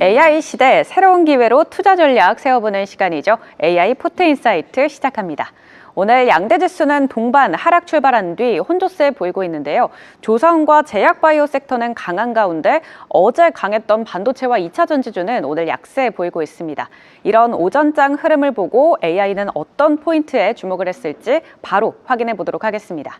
AI 시대 새로운 기회로 투자 전략 세워보는 시간이죠. AI 포트 인사이트 시작합니다. 오늘 양대 지수는 동반 하락 출발한 뒤 혼조세 보이고 있는데요. 조선과 제약바이오 섹터는 강한 가운데 어제 강했던 반도체와 2차 전지주는 오늘 약세 보이고 있습니다. 이런 오전장 흐름을 보고 AI는 어떤 포인트에 주목을 했을지 바로 확인해 보도록 하겠습니다.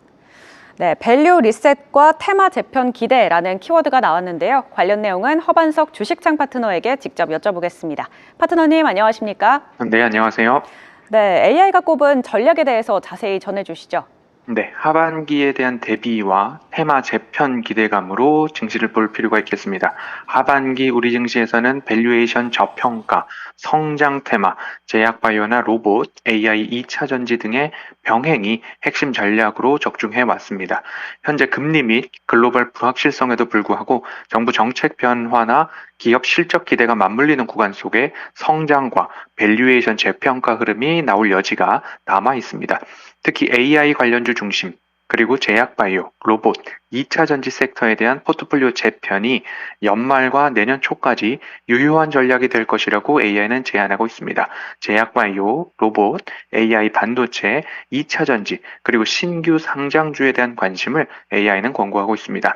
네, 밸류 리셋과 테마 재편 기대라는 키워드가 나왔는데요. 관련 내용은 허반석 주식창 파트너에게 직접 여쭤보겠습니다. 파트너님 안녕하십니까? 네, 안녕하세요. 네, AI가 꼽은 전략에 대해서 자세히 전해 주시죠. 네, 하반기에 대한 대비와 테마 재편 기대감으로 증시를 볼 필요가 있겠습니다. 하반기 우리 증시에서는 밸류에이션 저평가, 성장 테마, 제약바이오나 로봇, AI 2차 전지 등의 병행이 핵심 전략으로 적중해 왔습니다. 현재 금리 및 글로벌 불확실성에도 불구하고 정부 정책 변화나 기업 실적 기대가 맞물리는 구간 속에 성장과 밸류에이션 재평가 흐름이 나올 여지가 남아 있습니다. 특히 AI 관련주 중심, 그리고 제약바이오, 로봇, 2차 전지 섹터에 대한 포트폴리오 재편이 연말과 내년 초까지 유효한 전략이 될 것이라고 AI는 제안하고 있습니다. 제약바이오, 로봇, AI 반도체, 2차 전지, 그리고 신규 상장주에 대한 관심을 AI는 권고하고 있습니다.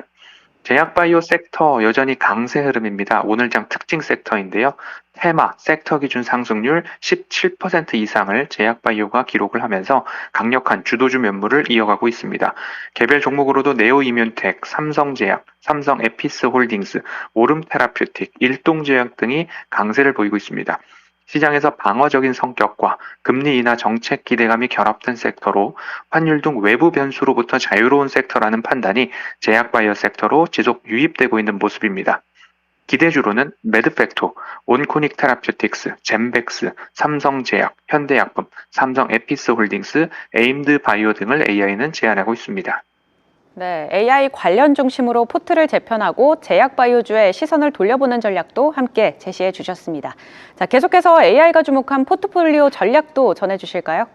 제약바이오 섹터 여전히 강세 흐름입니다. 오늘장 특징 섹터인데요. 테마 섹터 기준 상승률 17% 이상을 제약바이오가 기록을 하면서 강력한 주도주 면모를 이어가고 있습니다. 개별 종목으로도 네오이뮨텍, 삼성제약, 삼성 에피스 홀딩스, 오름 테라퓨틱, 일동제약 등이 강세를 보이고 있습니다. 시장에서 방어적인 성격과 금리 인하 정책 기대감이 결합된 섹터로 환율 등 외부 변수로부터 자유로운 섹터라는 판단이 제약 바이오 섹터로 지속 유입되고 있는 모습입니다. 기대주로는 메드팩토, 온코닉 테라퓨틱스, 젠백스, 삼성제약, 현대약품, 삼성 에피스 홀딩스, 에임드 바이오 등을 AI는 제안하고 있습니다. 네, AI 관련 중심으로 포트를 재편하고 제약바이오주의 시선을 돌려보는 전략도 함께 제시해 주셨습니다. 자, 계속해서 AI가 주목한 포트폴리오 전략도 전해 주실까요?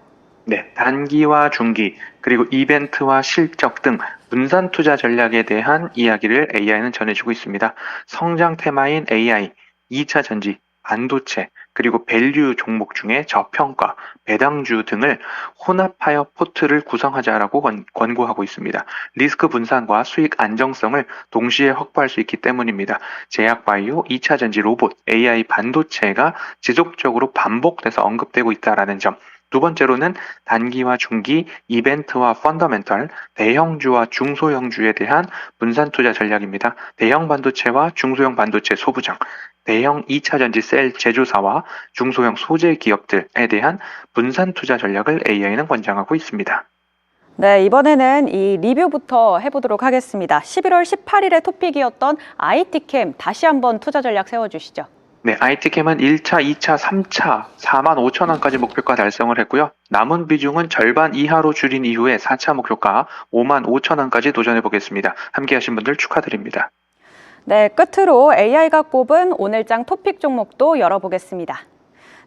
네, 단기와 중기, 그리고 이벤트와 실적 등 분산 투자 전략에 대한 이야기를 AI는 전해주고 있습니다. 성장 테마인 AI, 2차 전지, 반도체, 그리고 밸류 종목 중에 저평가, 배당주 등을 혼합하여 포트를 구성하자라고 권, 권고하고 있습니다. 리스크 분산과 수익 안정성을 동시에 확보할 수 있기 때문입니다. 제약바이오, 2차 전지 로봇, AI 반도체가 지속적으로 반복돼서 언급되고 있다라는 점. 두 번째로는 단기와 중기, 이벤트와 펀더멘털, 대형주와 중소형주에 대한 분산 투자 전략입니다. 대형 반도체와 중소형 반도체 소부장, 대형 2차 전지 셀 제조사와 중소형 소재 기업들에 대한 분산 투자 전략을 AI는 권장하고 있습니다. 네, 이번에는 이 리뷰부터 해보도록 하겠습니다. 11월 18일에 토픽이었던 IT캠 다시 한번 투자 전략 세워주시죠. 네, IT캠은 1차, 2차, 3차 4만 5천 원까지 목표가 달성을 했고요. 남은 비중은 절반 이하로 줄인 이후에 4차 목표가 5만 5천 원까지 도전해 보겠습니다. 함께 하신 분들 축하드립니다. 네, 끝으로 AI가 꼽은 오늘장 토픽 종목도 열어보겠습니다.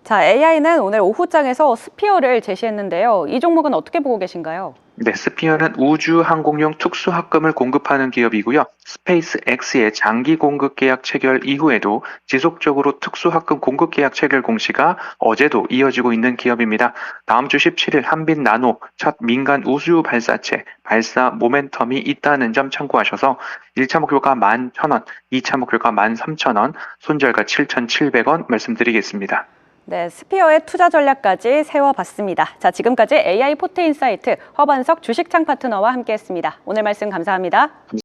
자, AI는 오늘 오후장에서 스피어를 제시했는데요. 이 종목은 어떻게 보고 계신가요? 네, 스피어는 우주 항공용 특수 합금을 공급하는 기업이고요. 스페이스 X의 장기 공급 계약 체결 이후에도 지속적으로 특수 합금 공급 계약 체결 공시가 어제도 이어지고 있는 기업입니다. 다음 주 17일 한빛 나노 첫 민간 우주 발사체 발사 모멘텀이 있다는 점 참고하셔서 1차 목표가 11,000원, 2차 목표가 13,000원, 손절가 7,700원 말씀드리겠습니다. 네, 스피어의 투자 전략까지 세워봤습니다. 자, 지금까지 AI 포트 인사이트 허반석 주식창 파트너와 함께했습니다. 오늘 말씀 감사합니다.